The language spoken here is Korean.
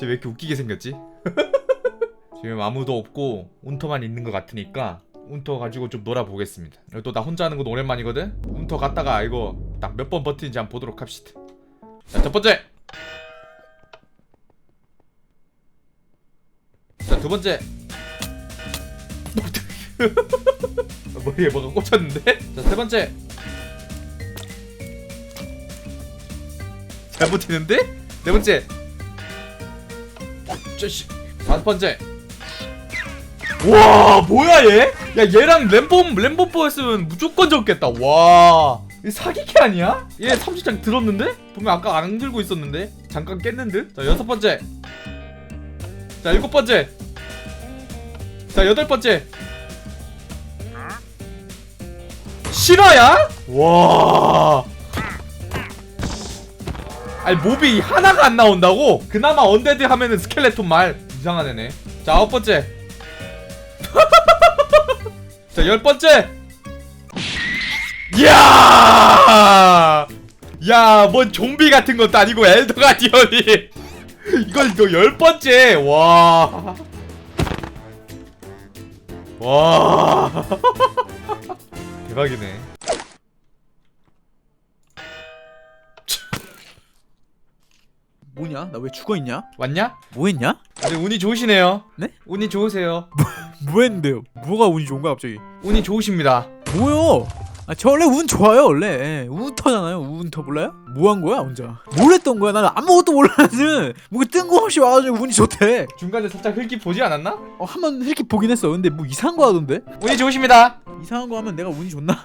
쟤 왜 이렇게 웃기게 생겼지? 지금 아무도 없고 운터만 있는 것 같으니까 운터 가지고 좀 놀아보겠습니다. 또나 혼자 하는 건 오랜만이거든. 운터 갔다가 이거 딱 몇 번 버티는지 한번 보도록 합시다. 자, 첫 번째. 자, 두 번째. 머리에 뭐가 꽂혔는데? 자, 세 번째. 잘 버티는데? 네 번째. 저씨 다섯 번째. 와 뭐야 얘? 야 얘랑 램범 램범뽀였으면 무조건 적겠다. 와. 이 사기캐 아니야? 얘 30장 들었는데? 분명 아까 안 들고 있었는데? 잠깐 깼는 듯? 자 여섯 번째. 자 일곱 번째. 자 여덟 번째. 실화야? 와. 아니 몹이 하나가 안 나온다고? 그나마 언데드 하면은 스켈레톤 말. 이상한 애네. 자 아홉 번째. 자 열 번째. 이야! 야뭔 좀비 같은 것도 아니고 엘더 가 디언이. 이걸 이거 열 번째. 와. 와. 대박이네. 뭐냐? 나 왜 죽어 있냐? 왔냐? 뭐 했냐? 네, 운이 좋으시네요. 네? 운이 좋으세요. 뭐 했는데요? 뭐가 운이 좋은가 갑자기? 운이 좋으십니다. 뭐요? 아, 저 원래 운 좋아요 원래 운터잖아요 운터 몰라요? 뭐 한 거야 혼자? 뭘 했던 거야? 나는 아무것도 몰라는 뭐 뜬금없이 와가지고 운이 좋대 중간에 살짝 흙이 보지 않았나? 어, 한 번 이렇게 보긴 했어 근데 뭐 이상한 거 하던데? 운이 좋으십니다. 이상한 거 하면 내가 운이 좋나?